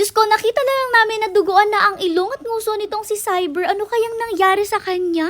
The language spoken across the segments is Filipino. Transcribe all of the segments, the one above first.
Diyos ko, nakita na lang namin na duguan na ang ilong at nguso nitong si Cyber. Ano kayang nangyari sa kanya?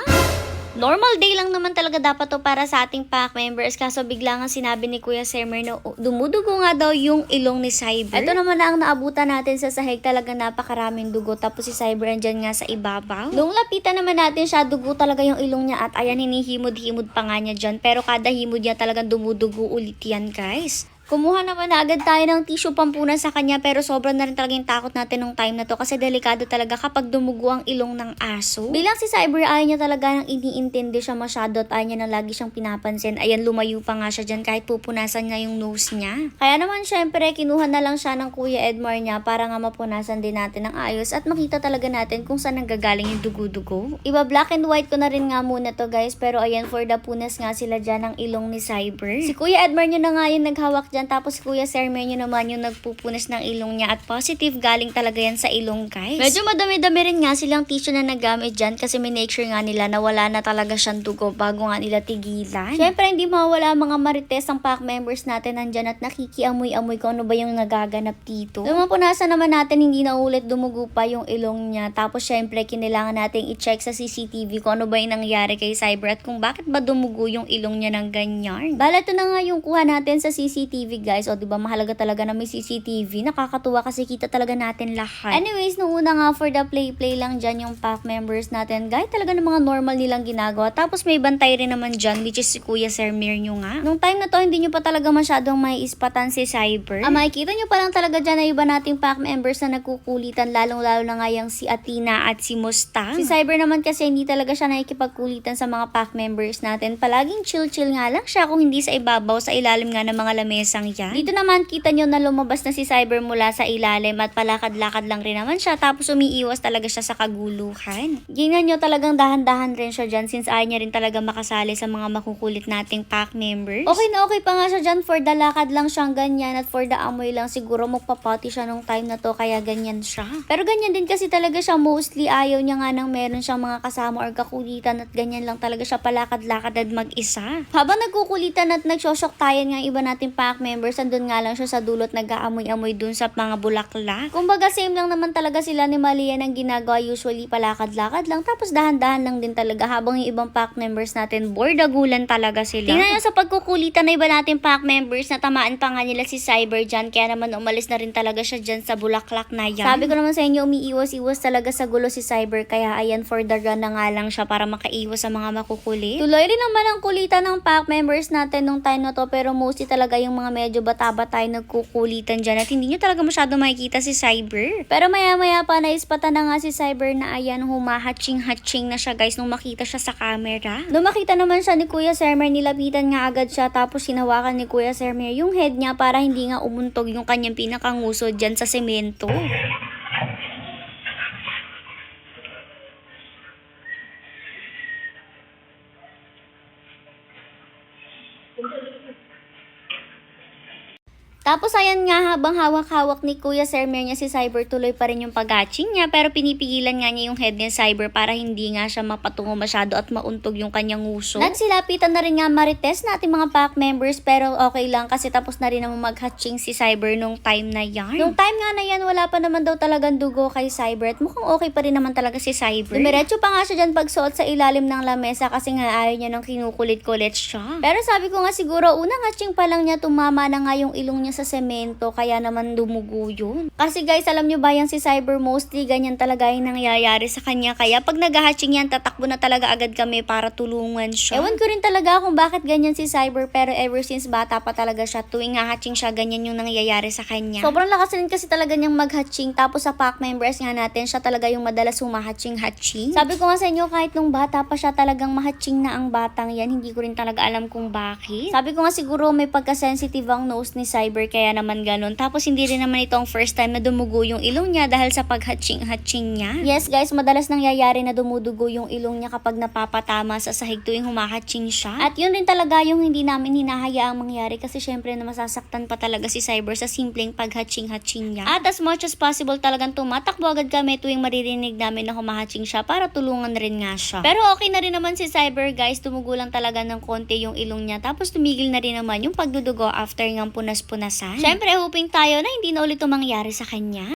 Normal day lang naman talaga dapat to para sa ating pack members kaso bigla nga sinabi ni Kuya Semer na dumudugo nga daw yung ilong ni Cyber. Ito naman na ang naabutan natin sa sahig talaga napakaraming dugo tapos si Cyber andyan nga sa ibabaw. Nung lapitan naman natin siya, dugo talaga yung ilong niya at ayan hinihimod-himod pa nga niya dyan pero kada himod niya talagang dumudugo ulit yan guys. Kumuha naman na agad tayo ng tissue pampunan sa kanya pero sobrang na rin talaga yung takot natin nung time na to kasi delikado talaga kapag dumugo ang ilong ng aso. Bilang si Cyber ayaw niya talaga nang iniintindi siya masyado at ayaw niya na lagi siyang pinapansin. Ayan, lumayo pa nga siya dyan kahit pupunasan niya yung nose niya. Kaya naman syempre, kinuha na lang siya ng Kuya Edmar niya para nga mapunasan din natin ng ayos at makita talaga natin kung saan nanggagaling yung dugo-dugo. Iba black and white ko na rin nga muna to guys pero ayan for the punas nga sila dyan ng ilong ni Cyber. Si Kuya Edmar niyo na nga yung naghawak dyan tapos si Kuya Sermer niyo naman yung nagpupunas ng ilong niya at positive galing talaga yan sa ilong guys. Medyo madami-dami rin nga silang tissue na nagamit dyan kasi sure nga nila na wala na talaga siyang dugo bago nga nila tigilan. Syempre hindi mawala mga marites ang pack members natin nandyan at nakikiamoy-amoy kung ano ba yung nagaganap dito. Nung mapunasan naman natin hindi na ulit dumugo pa yung ilong niya tapos syempre kinailangan nating i-check sa CCTV kung ano ba yung nangyari kay Cyber at kung bakit ba dumugo yung ilong niya ng ganyan. Bala ito na nga yung kuha natin sa CCTV guys o di ba mahalaga talaga na may CCTV nakakatuwa kasi kita talaga natin lahat. Anyways nung una nga for the play play lang dyan yung pack members natin guys talaga ng mga normal nilang ginagawa tapos may bantay rin naman dyan which is si Kuya Sermir nyo nga. Nung time na to hindi nyo pa talaga masyadong may ispatan si Cyber. Ah, makikita nyo pa lang talaga dyan na iba nating pack members na nagkukulitan lalong lalo na nga yung si Athena at si Mustang. Si Cyber naman kasi hindi talaga siya nakikipagkulitan sa mga pack members natin. Palaging chill-chill nga lang siya kung hindi sa ibabaw sa ilalim nga ng mga lamesang yan. Dito naman kita nyo na lumabas na si Cyber mula sa ilalim at palakad-lakad lang rin naman siya tapos umiiwas talaga siya sa kaguluhan. Gingnan nyo talagang dahan-dahan rin siya dyan since ayaw niya rin talaga makasali sa mga makukulit nating pack members. Okay na okay pa nga siya dyan for the lakad lang siyang ganyan at for the amoy lang siguro magpapati siya nung time na to kaya ganyan siya. Pero ganyan din kasi talaga siya mostly ayaw niya nga nang meron siyang mga kasama or kakulitan at ganyan lang talaga siya palakad-lakad at mag-isa. Habang nagkukulitan at nagsosyoktayan nga iba nating pack members, andun nga lang siya sa dulot nag-aamoy-amoy dun sa mga bulaklak. Kumbaga same lang naman talaga sila ni Malia ng ginagawa usually palakad-lakad lang tapos dahan-dahan lang din talaga habang yung ibang pack members natin bordagulan talaga sila. Tingnan nyo sa pagkukulitan na iba nating pack members na tamaan pa nga nila si Cyber dyan kaya naman umalis na rin talaga siya dyan sa bulaklak na yan. Sabi ko naman sa inyo umiiwas-iwas talaga sa gulo si Cyber kaya ayan for the run na nga lang siya para makaiwas sa mga makukulit. Tuloy rin naman ang kulitan ng pack members natin nung time na to pero mostly talaga yung mga medyo bata-bata yung nagkukulitan dyan at hindi nyo talaga masyado makikita si Cyber. Pero maya-maya pa naispatan na nga si Cyber na ayan humahatching-hatching na siya guys nung makita siya sa camera. Nung makita naman siya ni Kuya Sermer nilapitan nga agad siya tapos hinawakan ni Kuya Sermer yung head niya para hindi nga umuntog yung kanyang pinakangusod dyan sa semento. Tapos ayan nga habang hawak-hawak ni Kuya Sermer niya si Cyber tuloy pa rin yung pag-hatching niya pero pinipigilan nga niya yung head ni Cyber para hindi nga siya mapatungo masyado at mauntog yung kanyang uso. Nagsilapitan na rin nga marites natin mga pack members pero okay lang kasi tapos na rin naman mag-hatching si Cyber nung time na yan. Nung time nga na yan wala pa naman daw talagang dugo kay Cyber at mukhang okay pa rin naman talaga si Cyber. Dumiretso pa nga siya dyan pagsuot sa ilalim ng lamesa kasi nga ayaw niya nang kinukulit-kulit siya. Pero sabi ko nga siguro unang hatching pa lang niya tumama na nga yung ilong niya sa semento kaya naman dumugo yun. Kasi guys, alam nyo ba yan si Cyber mostly ganyan talaga yung nangyayari sa kanya. Kaya pag nag-hatching yan, tatakbo na talaga agad kami para tulungan siya. Ewan ko rin talaga kung bakit ganyan si Cyber pero ever since bata pa talaga siya, tuwing hatching siya, ganyan yung nangyayari sa kanya. Sobrang lakas rin kasi talaga niyang mag-hatching tapos sa pack members nga natin, siya talaga yung madalas humahatching-hatching. Sabi ko nga sa inyo, kahit nung bata pa siya talagang mahatching na ang batang yan, hindi ko rin talaga alam kung bakit. Sabi ko nga siguro may pagka-sensitive ang nose ni Cyber kaya naman ganun. Tapos hindi rin naman ito ang first time na dumugo yung ilong niya dahil sa pag-hatching-hatching niya. Yes guys, madalas nangyayari na dumudugo yung ilong niya kapag napapatama sa sahig tuwing humahatching siya. At yun rin talaga yung hindi namin hinahayaang mangyari kasi syempre na masasaktan pa talaga si Cyber sa simpleng pag-hatching-hatching niya. At as much as possible talagang tumatakbo agad kami tuwing maririnig namin na humahatching siya para tulungan rin nga siya. Pero okay na rin naman si Cyber guys, tumugo lang talaga ng konti yung ilong niya tapos tumigil na rin naman yung pagdudugo after ng punas-punasan. Syempre, hoping tayo na hindi na ulit mangyari sa kanya.